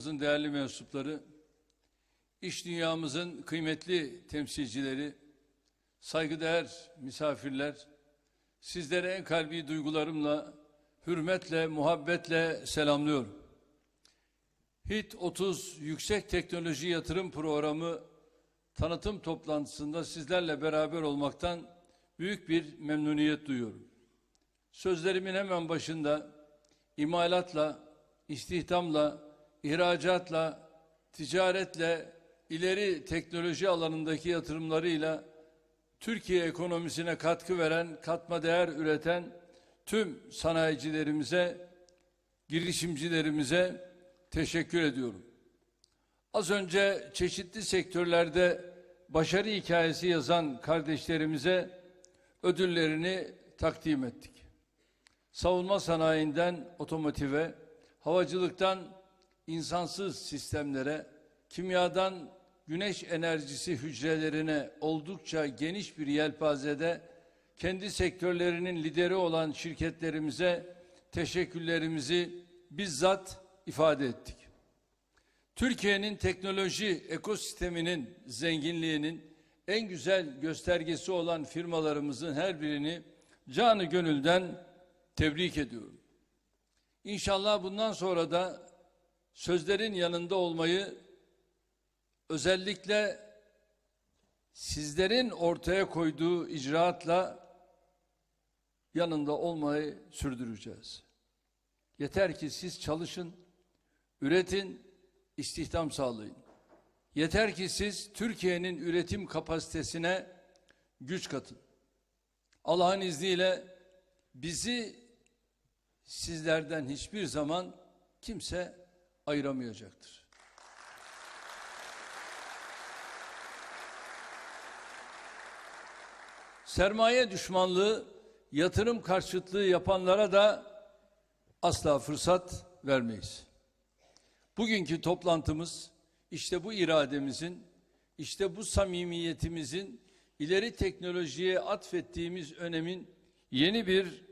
Değerli mensupları, iş dünyamızın kıymetli temsilcileri, saygıdeğer misafirler, sizlere en kalbi duygularımla, hürmetle, muhabbetle selamlıyorum. HIT 30 Yüksek Teknoloji Yatırım Programı tanıtım toplantısında sizlerle beraber olmaktan büyük bir memnuniyet duyuyorum. Sözlerimin hemen başında imalatla, istihdamla, ihracatla, ticaretle, ileri teknoloji alanındaki yatırımlarıyla Türkiye ekonomisine katkı veren, katma değer üreten tüm sanayicilerimize, girişimcilerimize teşekkür ediyorum. Az önce çeşitli sektörlerde başarı hikayesi yazan kardeşlerimize ödüllerini takdim ettik. Savunma sanayinden otomotive, havacılıktan insansız sistemlere, kimyadan güneş enerjisi hücrelerine oldukça geniş bir yelpazede kendi sektörlerinin lideri olan şirketlerimize teşekkürlerimizi bizzat ifade ettik. Türkiye'nin teknoloji ekosisteminin zenginliğinin en güzel göstergesi olan firmalarımızın her birini canı gönülden tebrik ediyorum. İnşallah bundan sonra da sözlerin yanında olmayı özellikle sizlerin ortaya koyduğu icraatla yanında olmayı sürdüreceğiz. Yeter ki siz çalışın, üretin, istihdam sağlayın. Yeter ki siz Türkiye'nin üretim kapasitesine güç katın. Allah'ın izniyle bizi sizlerden hiçbir zaman kimse ayıramayacaktır. Sermaye düşmanlığı, yatırım karşıtlığı yapanlara da asla fırsat vermeyiz. Bugünkü toplantımız işte bu irademizin, işte bu samimiyetimizin ileri teknolojiye atfettiğimiz önemin yeni bir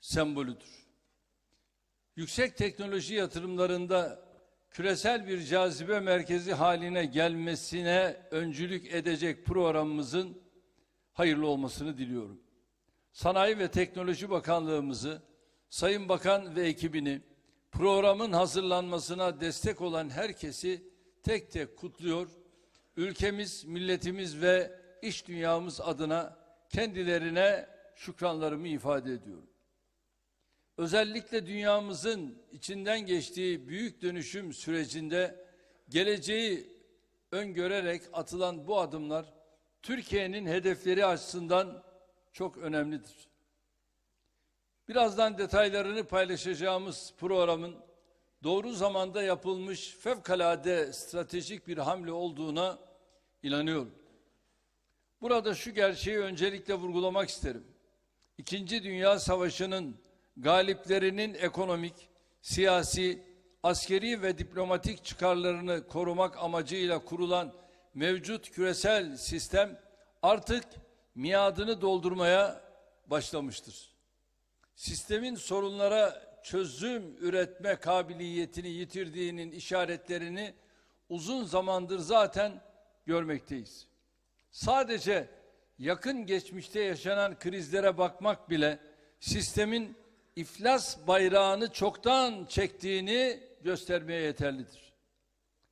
sembolüdür. Yüksek teknoloji yatırımlarında küresel bir cazibe merkezi haline gelmesine öncülük edecek programımızın hayırlı olmasını diliyorum. Sanayi ve Teknoloji Bakanlığımızı, Sayın Bakan ve ekibini, programın hazırlanmasına destek olan herkesi tek tek kutluyor. Ülkemiz, milletimiz ve iş dünyamız adına kendilerine şükranlarımı ifade ediyorum. Özellikle dünyamızın içinden geçtiği büyük dönüşüm sürecinde geleceği öngörerek atılan bu adımlar Türkiye'nin hedefleri açısından çok önemlidir. Birazdan detaylarını paylaşacağımız programın doğru zamanda yapılmış fevkalade stratejik bir hamle olduğuna inanıyorum. Burada şu gerçeği öncelikle vurgulamak isterim. İkinci Dünya Savaşı'nın galiplerinin ekonomik, siyasi, askeri ve diplomatik çıkarlarını korumak amacıyla kurulan mevcut küresel sistem artık miadını doldurmaya başlamıştır. Sistemin sorunlara çözüm üretme kabiliyetini yitirdiğinin işaretlerini uzun zamandır zaten görmekteyiz. Sadece yakın geçmişte yaşanan krizlere bakmak bile sistemin iflas bayrağını çoktan çektiğini göstermeye yeterlidir.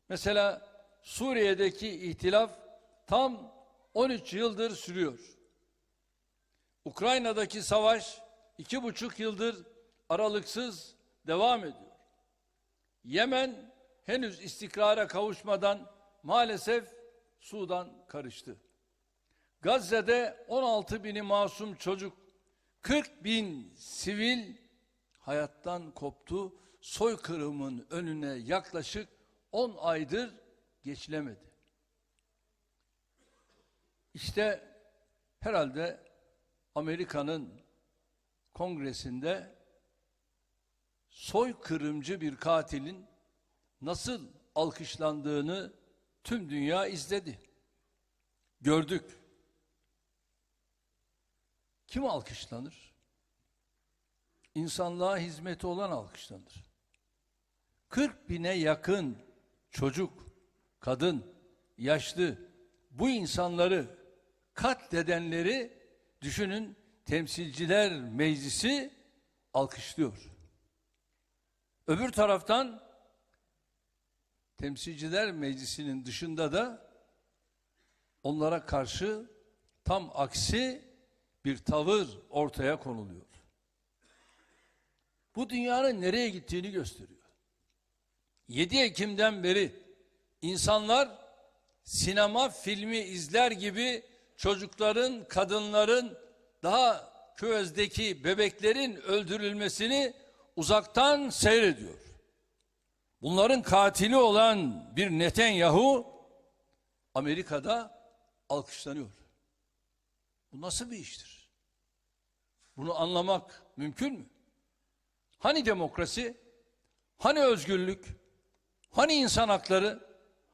Mesela Suriye'deki ihtilaf tam 13 yıldır sürüyor. Ukrayna'daki savaş iki buçuk yıldır aralıksız devam ediyor. Yemen henüz istikrara kavuşmadan maalesef Sudan karıştı. Gazze'de 16 bini masum çocuk, 40 bin sivil hayattan koptu. Soykırımın önüne yaklaşık 10 aydır geçilemedi. İşte herhalde Amerika'nın kongresinde soykırımcı bir katilin nasıl alkışlandığını tüm dünya izledi. Gördük. Kim alkışlanır? İnsanlığa hizmeti olan alkışlanır. 40 bine yakın çocuk, kadın, yaşlı bu insanları katledenleri düşünün temsilciler meclisi alkışlıyor. Öbür taraftan temsilciler meclisinin dışında da onlara karşı tam aksi bir tavır ortaya konuluyor. Bu dünyanın nereye gittiğini gösteriyor. 7 Ekim'den beri insanlar sinema filmi izler gibi çocukların, kadınların, daha közdeki bebeklerin öldürülmesini uzaktan seyrediyor. Bunların katili olan bir Netanyahu Amerika'da alkışlanıyor. Bu nasıl bir iştir? Bunu anlamak mümkün mü? Hani demokrasi? Hani özgürlük? Hani insan hakları?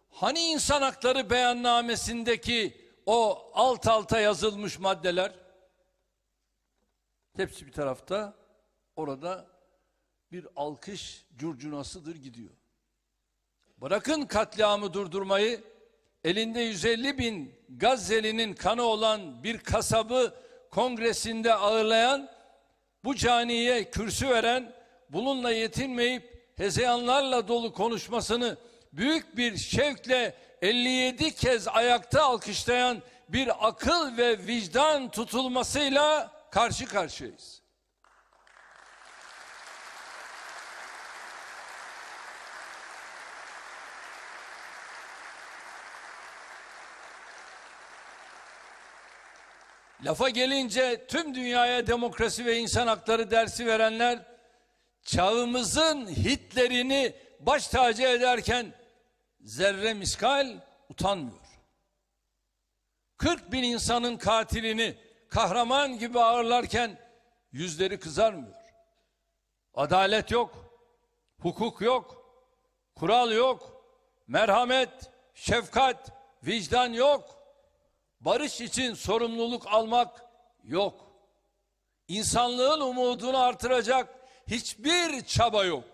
Hani insan hakları beyannamesindeki o alt alta yazılmış maddeler? Hepsi bir tarafta, orada bir alkış curcunasıdır gidiyor. Bırakın katliamı durdurmayı, elinde 150 bin Gazze'linin kanı olan bir kasabı kongresinde ağırlayan, bu caniye kürsü veren, bununla yetinmeyip hezeyanlarla dolu konuşmasını büyük bir şevkle 57 kez ayakta alkışlayan bir akıl ve vicdan tutulmasıyla karşı karşıyayız. Lafa gelince tüm dünyaya demokrasi ve insan hakları dersi verenler çağımızın Hitler'ini baş tacı ederken zerre miskal utanmıyor. 40 bin insanın katilini kahraman gibi ağırlarken yüzleri kızarmıyor. Adalet yok, hukuk yok, kural yok, merhamet, şefkat, vicdan yok. Barış için sorumluluk almak yok. İnsanlığın umudunu artıracak hiçbir çaba yok.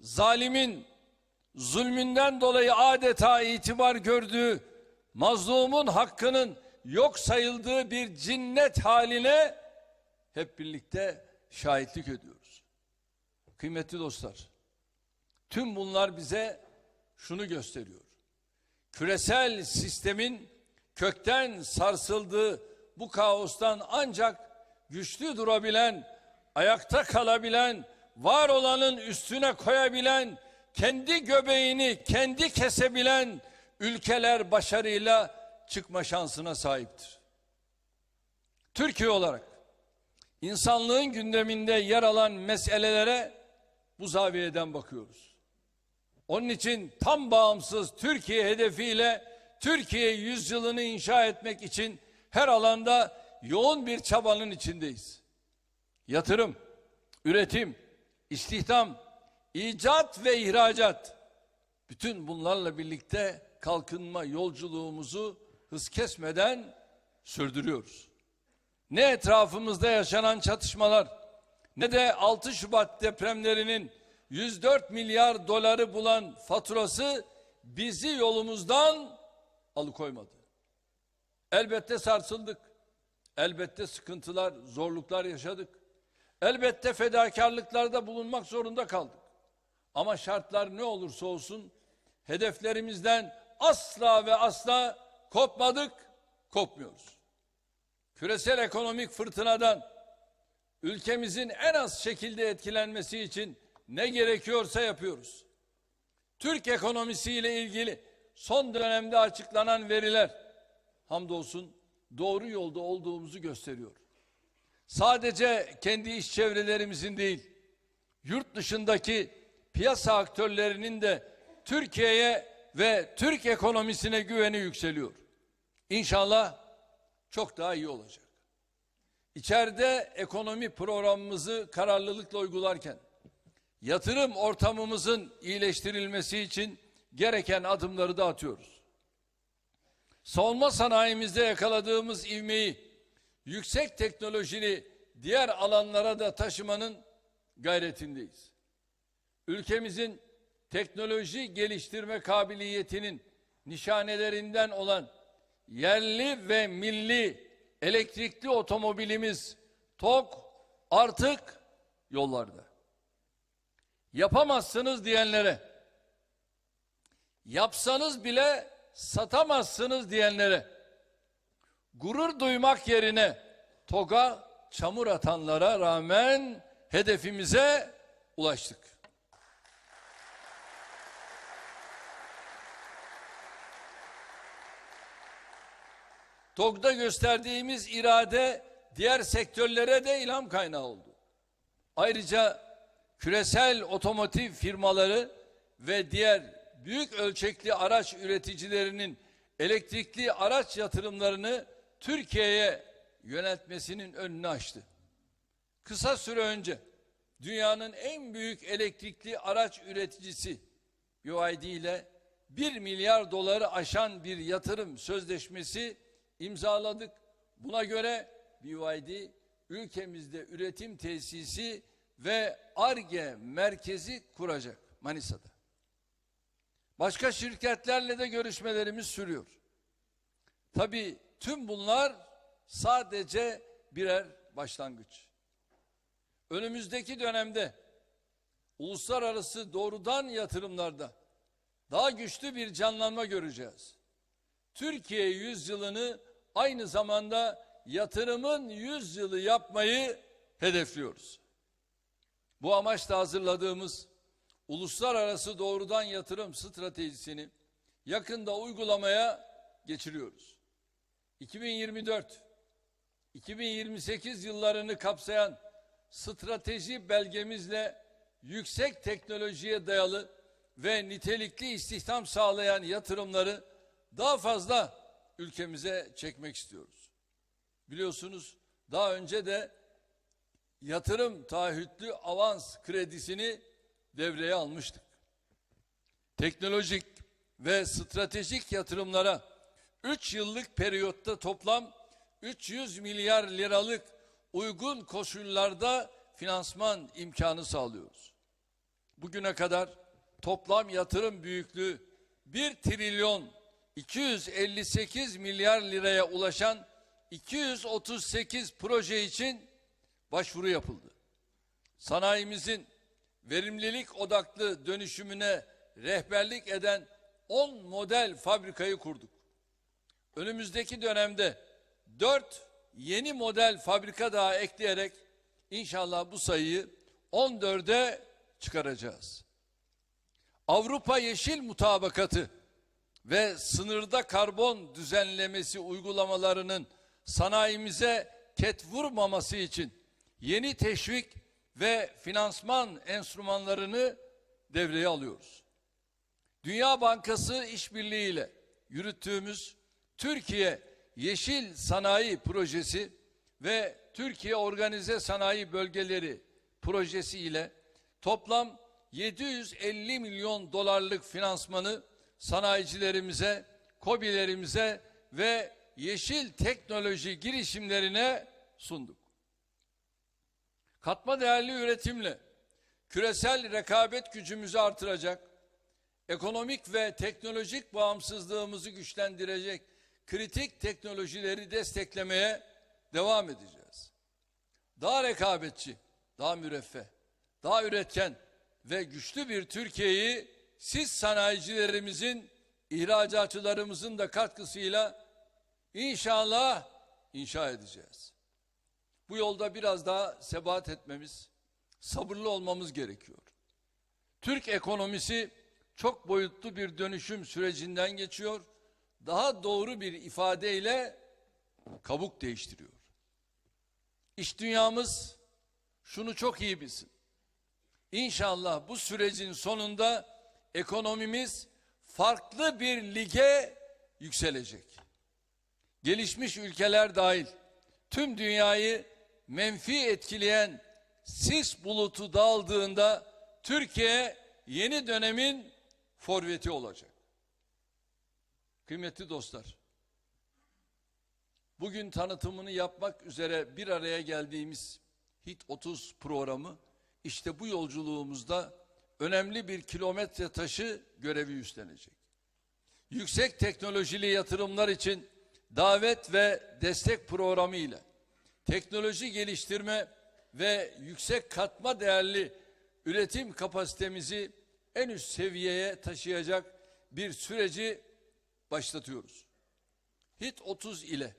Zalimin zulmünden dolayı adeta itibar gördüğü mazlumun hakkının yok sayıldığı bir cinnet haline hep birlikte şahitlik ediyoruz. Kıymetli dostlar, tüm bunlar bize şunu gösteriyor. Küresel sistemin kökten sarsıldığı bu kaostan ancak güçlü durabilen, ayakta kalabilen, var olanın üstüne koyabilen, kendi göbeğini kendi kesebilen ülkeler başarıyla çıkma şansına sahiptir. Türkiye olarak insanlığın gündeminde yer alan meselelere bu zaviyeden bakıyoruz. Onun için tam bağımsız Türkiye hedefiyle Türkiye yüzyılını inşa etmek için her alanda yoğun bir çabanın içindeyiz. Yatırım, üretim, istihdam, icat ve ihracat bütün bunlarla birlikte kalkınma yolculuğumuzu hız kesmeden sürdürüyoruz. Ne etrafımızda yaşanan çatışmalar ne de 6 Şubat depremlerinin 104 milyar doları bulan faturası bizi yolumuzdan alıkoymadı. Elbette sarsıldık. Elbette sıkıntılar, zorluklar yaşadık. Elbette fedakarlıklarda bulunmak zorunda kaldık. Ama şartlar ne olursa olsun hedeflerimizden asla ve asla kopmadık, kopmuyoruz. Küresel ekonomik fırtınadan ülkemizin en az şekilde etkilenmesi için ne gerekiyorsa yapıyoruz. Türk ekonomisiyle ilgili son dönemde açıklanan veriler hamdolsun doğru yolda olduğumuzu gösteriyor. Sadece kendi iş çevrelerimizin değil, yurt dışındaki piyasa aktörlerinin de Türkiye'ye ve Türk ekonomisine güveni yükseliyor. İnşallah çok daha iyi olacak. İçeride ekonomi programımızı kararlılıkla uygularken yatırım ortamımızın iyileştirilmesi için gereken adımları da atıyoruz. Savunma sanayimizde yakaladığımız ivmeyi yüksek teknolojili diğer alanlara da taşımanın gayretindeyiz. ülkemizin teknoloji geliştirme kabiliyetinin nişanelerinden olan yerli ve milli elektrikli otomobilimiz TOK artık yollarda. Yapamazsınız diyenlere, yapsanız bile satamazsınız diyenlere, gurur duymak yerine TOG'a çamur atanlara rağmen hedefimize ulaştık. TOG'da gösterdiğimiz irade diğer sektörlere de ilham kaynağı oldu. Ayrıca küresel otomotiv firmaları ve diğer büyük ölçekli araç üreticilerinin elektrikli araç yatırımlarını Türkiye'ye yöneltmesinin önünü açtı. Kısa süre önce dünyanın en büyük elektrikli araç üreticisi BYD ile 1 milyar doları aşan bir yatırım sözleşmesi imzaladık. Buna göre BYD ülkemizde üretim tesisi ve ARGE merkezi kuracak Manisa'da. Başka şirketlerle de görüşmelerimiz sürüyor. Tabii tüm bunlar sadece birer başlangıç. Önümüzdeki dönemde uluslararası doğrudan yatırımlarda daha güçlü bir canlanma göreceğiz. Türkiye yüzyılını aynı zamanda yatırımın yüzyılı yapmayı hedefliyoruz. Bu amaçla hazırladığımız uluslararası doğrudan yatırım stratejisini yakında uygulamaya geçiriyoruz. 2024 2028 yıllarını kapsayan strateji belgemizle yüksek teknolojiye dayalı ve nitelikli istihdam sağlayan yatırımları daha fazla ülkemize çekmek istiyoruz. Biliyorsunuz daha önce de yatırım taahhütlü avans kredisini devreye almıştık. Teknolojik ve stratejik yatırımlara 3 yıllık periyotta toplam 300 milyar liralık uygun koşullarda finansman imkanı sağlıyoruz. Bugüne kadar toplam yatırım büyüklüğü 1 trilyon 258 milyar liraya ulaşan 238 proje için başvuru yapıldı. Sanayimizin verimlilik odaklı dönüşümüne rehberlik eden 10 model fabrikayı kurduk. Önümüzdeki dönemde 4 yeni model fabrika daha ekleyerek inşallah bu sayıyı 14'e çıkaracağız. Avrupa Yeşil Mutabakatı ve sınırda karbon düzenlemesi uygulamalarının sanayimize ket vurmaması için yeni teşvik ve finansman enstrümanlarını devreye alıyoruz. Dünya Bankası işbirliğiyle yürüttüğümüz Türkiye Yeşil Sanayi Projesi ve Türkiye Organize Sanayi Bölgeleri projesi ile toplam 750 milyon dolarlık finansmanı sanayicilerimize, kobilerimize ve yeşil teknoloji girişimlerine sunduk. Katma değerli üretimle küresel rekabet gücümüzü artıracak, ekonomik ve teknolojik bağımsızlığımızı güçlendirecek kritik teknolojileri desteklemeye devam edeceğiz. Daha rekabetçi, daha müreffeh, daha üretken ve güçlü bir Türkiye'yi siz sanayicilerimizin, ihracatçılarımızın da katkısıyla inşallah inşa edeceğiz. Bu yolda biraz daha sebat etmemiz, sabırlı olmamız gerekiyor. Türk ekonomisi çok boyutlu bir dönüşüm sürecinden geçiyor. Daha doğru bir ifadeyle kabuk değiştiriyor. İş dünyamız şunu çok iyi bilsin. İnşallah bu sürecin sonunda ekonomimiz farklı bir lige yükselecek. Gelişmiş ülkeler dahil tüm dünyayı menfi etkileyen sis bulutu dağıldığında Türkiye yeni dönemin forveti olacak. Kıymetli dostlar, bugün tanıtımını yapmak üzere bir araya geldiğimiz HIT 30 programı işte bu yolculuğumuzda önemli bir kilometre taşı görevi üstlenecek. Yüksek teknolojili yatırımlar için davet ve destek programı ile teknoloji geliştirme ve yüksek katma değerli üretim kapasitemizi en üst seviyeye taşıyacak bir süreci başlatıyoruz. HIT 30 ile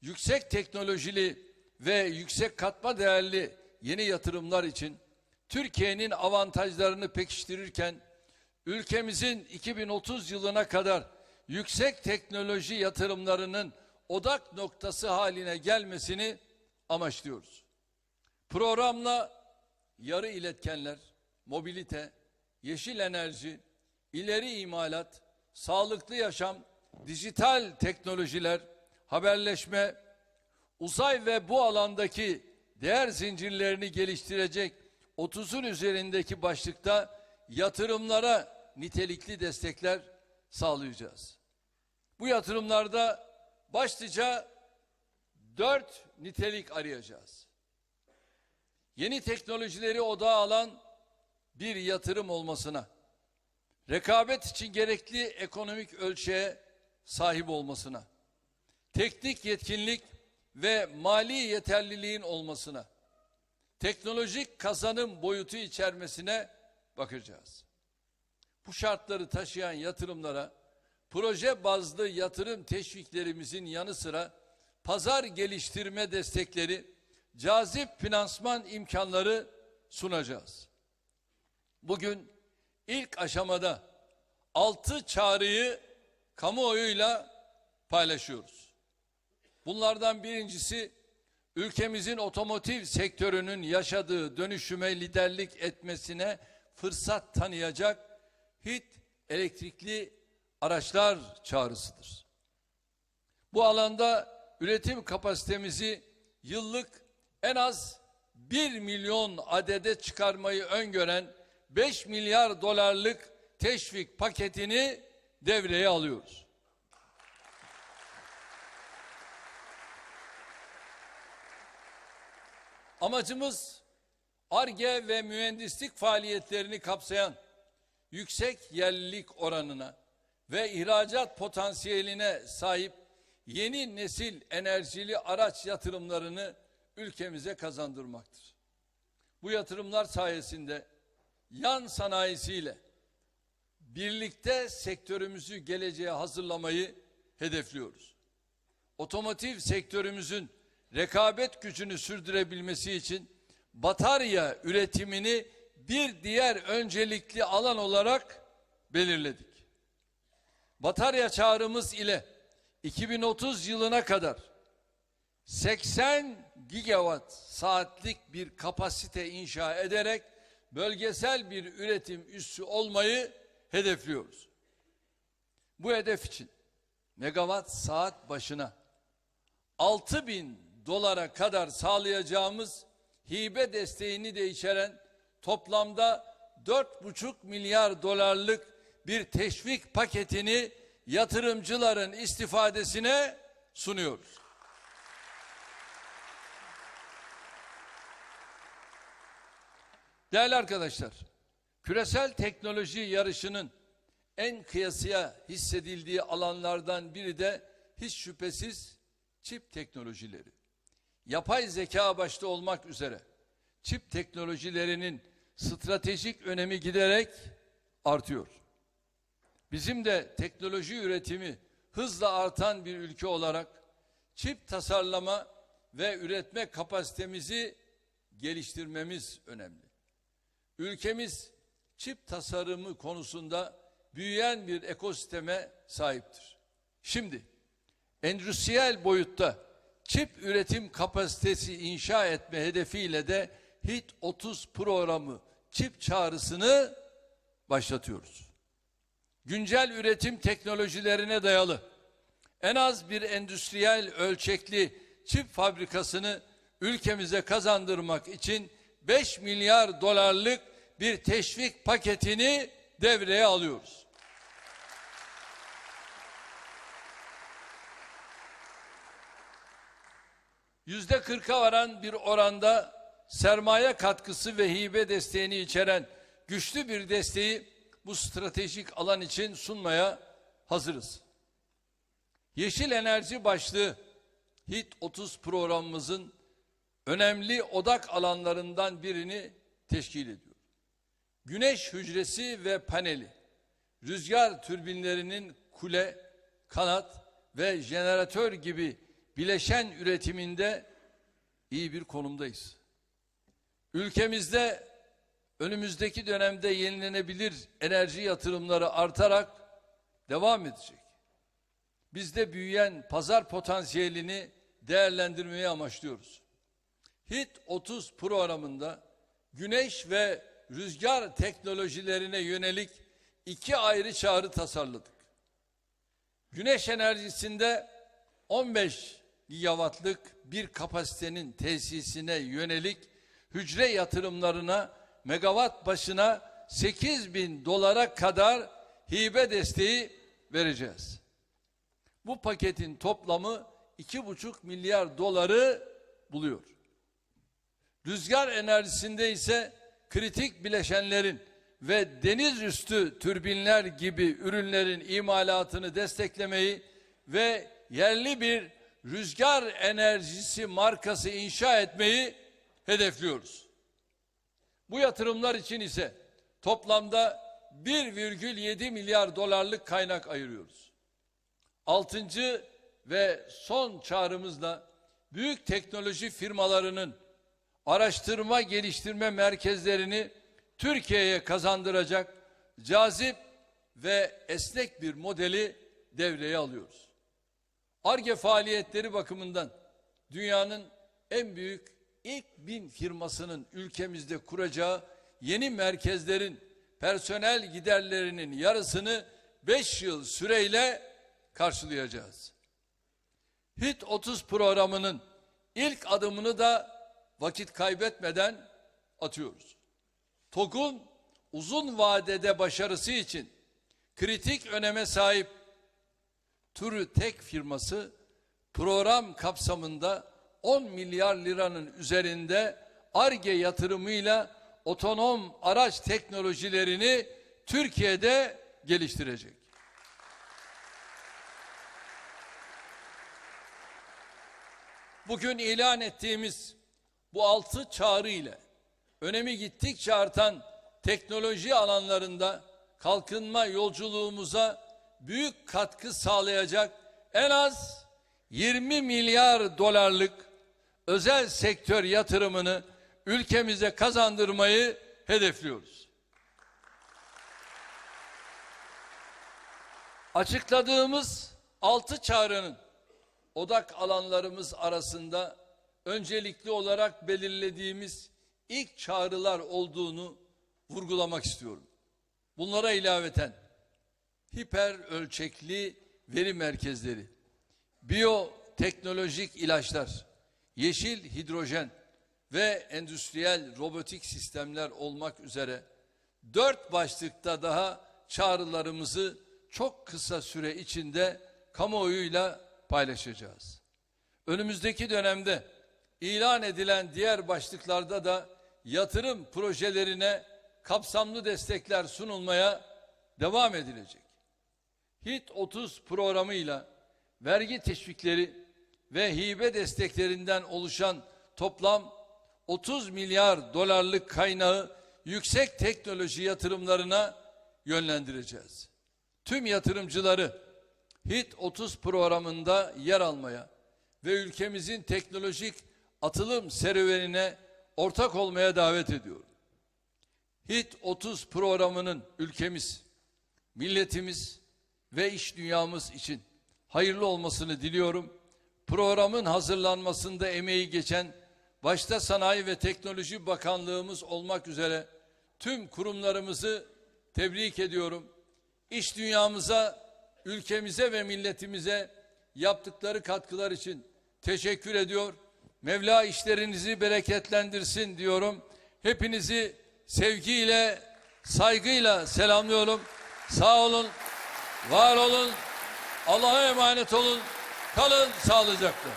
yüksek teknolojili ve yüksek katma değerli yeni yatırımlar için Türkiye'nin avantajlarını pekiştirirken ülkemizin 2030 yılına kadar yüksek teknoloji yatırımlarının odak noktası haline gelmesini amaçlıyoruz. Programla yarı iletkenler, mobilite, yeşil enerji, ileri imalat, sağlıklı yaşam, dijital teknolojiler, haberleşme, uzay ve bu alandaki değer zincirlerini geliştirecek 30'un üzerindeki başlıkta yatırımlara nitelikli destekler sağlayacağız. Bu yatırımlarda başlıca dört nitelik arayacağız. Yeni teknolojileri odağa alan bir yatırım olmasına, rekabet için gerekli ekonomik ölçeğe sahip olmasına, teknik yetkinlik ve mali yeterliliğin olmasına, teknolojik kazanım boyutu içermesine bakacağız. Bu şartları taşıyan yatırımlara proje bazlı yatırım teşviklerimizin yanı sıra pazar geliştirme destekleri, cazip finansman imkanları sunacağız. Bugün ilk aşamada altı çağrıyı kamuoyuyla paylaşıyoruz. Bunlardan birincisi ülkemizin otomotiv sektörünün yaşadığı dönüşüme liderlik etmesine fırsat tanıyacak HIT elektrikli araçlar çağrısıdır. Bu alanda üretim kapasitemizi yıllık en az 1 milyon adede çıkarmayı öngören 5 milyar dolarlık teşvik paketini devreye alıyoruz. Amacımız ARGE ve mühendislik faaliyetlerini kapsayan yüksek yerlilik oranına ve ihracat potansiyeline sahip yeni nesil enerjili araç yatırımlarını ülkemize kazandırmaktır. Bu yatırımlar sayesinde yan sanayisiyle birlikte sektörümüzü geleceğe hazırlamayı hedefliyoruz. Otomotiv sektörümüzün rekabet gücünü sürdürebilmesi için batarya üretimini bir diğer öncelikli alan olarak belirledik. Batarya çağrımız ile 2030 yılına kadar 80 gigawatt saatlik bir kapasite inşa ederek bölgesel bir üretim üssü olmayı hedefliyoruz. Bu hedef için megawatt saat başına 6 bin dolara kadar sağlayacağımız hibe desteğini de içeren toplamda 4,5 milyar dolarlık bir teşvik paketini yatırımcıların istifadesine sunuyoruz. Değerli arkadaşlar, küresel teknoloji yarışının en kıyasıya hissedildiği alanlardan biri de hiç şüphesiz çip teknolojileri. Yapay zeka başta olmak üzere çip teknolojilerinin stratejik önemi giderek artıyor. Bizim de teknoloji üretimi hızla artan bir ülke olarak çip tasarlama ve üretme kapasitemizi geliştirmemiz önemli. Ülkemiz çip tasarımı konusunda büyüyen bir ekosisteme sahiptir. Şimdi endüstriyel boyutta çip üretim kapasitesi inşa etme hedefiyle de HIT 30 programı çip çağrısını başlatıyoruz. Güncel üretim teknolojilerine dayalı en az bir endüstriyel ölçekli çip fabrikasını ülkemize kazandırmak için 5 milyar dolarlık bir teşvik paketini devreye alıyoruz. Yüzde kırka varan bir oranda sermaye katkısı ve hibe desteğini içeren güçlü bir desteği bu stratejik alan için sunmaya hazırız. Yeşil enerji başlığı HIT 30 programımızın önemli odak alanlarından birini teşkil ediyor. Güneş hücresi ve paneli, rüzgar türbinlerinin kule, kanat ve jeneratör gibi bileşen üretiminde iyi bir konumdayız. Ülkemizde önümüzdeki dönemde yenilenebilir enerji yatırımları artarak devam edecek. Biz de büyüyen pazar potansiyelini değerlendirmeyi amaçlıyoruz. HIT 30 programında güneş ve rüzgar teknolojilerine yönelik iki ayrı çağrı tasarladık. Güneş enerjisinde 15 gigawattlık bir kapasitenin tesisine yönelik hücre yatırımlarına megawatt başına 8 bin dolara kadar hibe desteği vereceğiz. Bu paketin toplamı 2,5 milyar doları buluyor. Rüzgar enerjisinde ise kritik bileşenlerin ve deniz üstü türbinler gibi ürünlerin imalatını desteklemeyi ve yerli bir rüzgar enerjisi markası inşa etmeyi hedefliyoruz. Bu yatırımlar için ise toplamda 1,7 milyar dolarlık kaynak ayırıyoruz. Altıncı ve son çağrımızla büyük teknoloji firmalarının araştırma geliştirme merkezlerini Türkiye'ye kazandıracak cazip ve esnek bir modeli devreye alıyoruz. ARGE faaliyetleri bakımından dünyanın en büyük ilk bin firmasının ülkemizde kuracağı yeni merkezlerin personel giderlerinin yarısını 5 yıl süreyle karşılayacağız. HIT 30 programının ilk adımını da vakit kaybetmeden atıyoruz. TOG'un uzun vadede başarısı için kritik öneme sahip Turu Tek firması program kapsamında 10 milyar liranın üzerinde ARGE yatırımıyla otonom araç teknolojilerini Türkiye'de geliştirecek. Bugün ilan ettiğimiz bu altı çağrı ile önemi gittikçe artan teknoloji alanlarında kalkınma yolculuğumuza büyük katkı sağlayacak en az 20 milyar dolarlık özel sektör yatırımını ülkemize kazandırmayı hedefliyoruz. Açıkladığımız altı çağrının odak alanlarımız arasında öncelikli olarak belirlediğimiz ilk çağrılar olduğunu vurgulamak istiyorum. Bunlara ilaveten hiper ölçekli veri merkezleri, biyoteknolojik ilaçlar, yeşil hidrojen ve endüstriyel robotik sistemler olmak üzere dört başlıkta daha çağrılarımızı çok kısa süre içinde kamuoyuyla paylaşacağız. Önümüzdeki dönemde ilan edilen diğer başlıklarda da yatırım projelerine kapsamlı destekler sunulmaya devam edilecek. HIT 30 programıyla vergi teşvikleri ve hibe desteklerinden oluşan toplam 30 milyar dolarlık kaynağı yüksek teknoloji yatırımlarına yönlendireceğiz. Tüm yatırımcıları HIT 30 programında yer almaya ve ülkemizin teknolojik atılım serüvenine ortak olmaya davet ediyorum. HIT 30 programının ülkemiz, milletimiz ve iş dünyamız için hayırlı olmasını diliyorum. Programın hazırlanmasında emeği geçen başta Sanayi ve Teknoloji Bakanlığımız olmak üzere tüm kurumlarımızı tebrik ediyorum. İş dünyamıza, ülkemize ve milletimize yaptıkları katkılar için teşekkür ediyor. Mevla işlerinizi bereketlendirsin diyorum. Hepinizi sevgiyle, saygıyla selamlıyorum. Sağ olun, var olun, Allah'a emanet olun. Kalın sağlıcakla.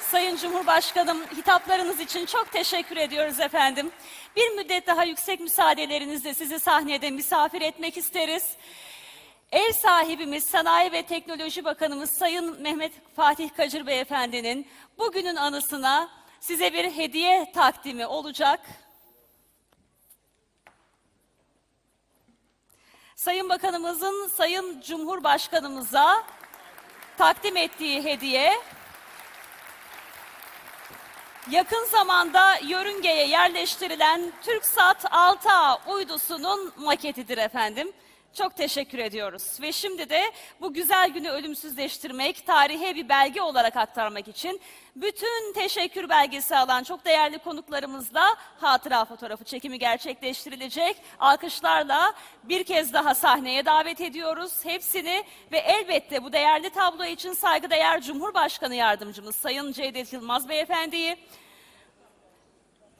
Sayın Cumhurbaşkanım hitaplarınız için çok teşekkür ediyoruz efendim. Bir müddet daha yüksek müsaadelerinizle sizi sahnede misafir etmek isteriz. Ev sahibimiz Sanayi ve Teknoloji Bakanımız Sayın Mehmet Fatih Kacır Beyefendinin bugünün anısına size bir hediye takdimi olacak. Sayın Bakanımızın Sayın Cumhurbaşkanımıza takdim ettiği hediye yakın zamanda yörüngeye yerleştirilen TürkSat 6A uydusunun maketidir efendim. Çok teşekkür ediyoruz. Ve şimdi de bu güzel günü ölümsüzleştirmek, tarihe bir belge olarak aktarmak için bütün teşekkür belgesi alan çok değerli konuklarımızla hatıra fotoğrafı çekimi gerçekleştirilecek. Alkışlarla bir kez daha sahneye davet ediyoruz hepsini ve elbette bu değerli tablo için saygıdeğer Cumhurbaşkanı Yardımcımız Sayın Cevdet Yılmaz Beyefendi'yi,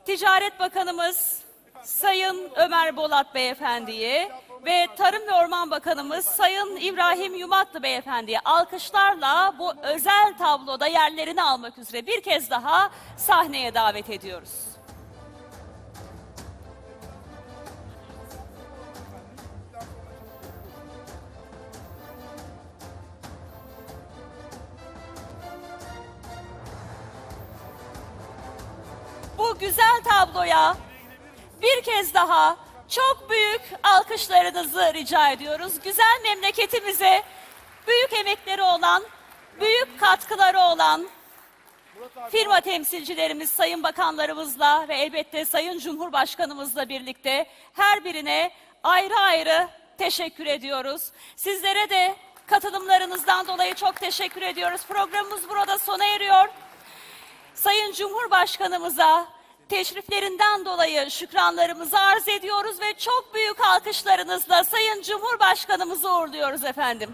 Ticaret Bakanımız Sayın Ömer Bolat Beyefendi'yi ve Tarım ve Orman Bakanımız Sayın İbrahim Yumatlı Beyefendi'yi alkışlarla bu özel tabloda yerlerini almak üzere bir kez daha sahneye davet ediyoruz. Bu güzel tabloya bir kez daha çok büyük alkışlarınızı rica ediyoruz. Güzel memleketimize büyük emekleri olan, büyük katkıları olan firma temsilcilerimiz, sayın bakanlarımızla ve elbette sayın cumhurbaşkanımızla birlikte her birine ayrı ayrı teşekkür ediyoruz. Sizlere de katılımlarınızdan dolayı çok teşekkür ediyoruz. Programımız burada sona eriyor. Sayın Cumhurbaşkanımıza teşriflerinden dolayı şükranlarımızı arz ediyoruz ve çok büyük alkışlarınızla Sayın Cumhurbaşkanımızı uğurluyoruz efendim.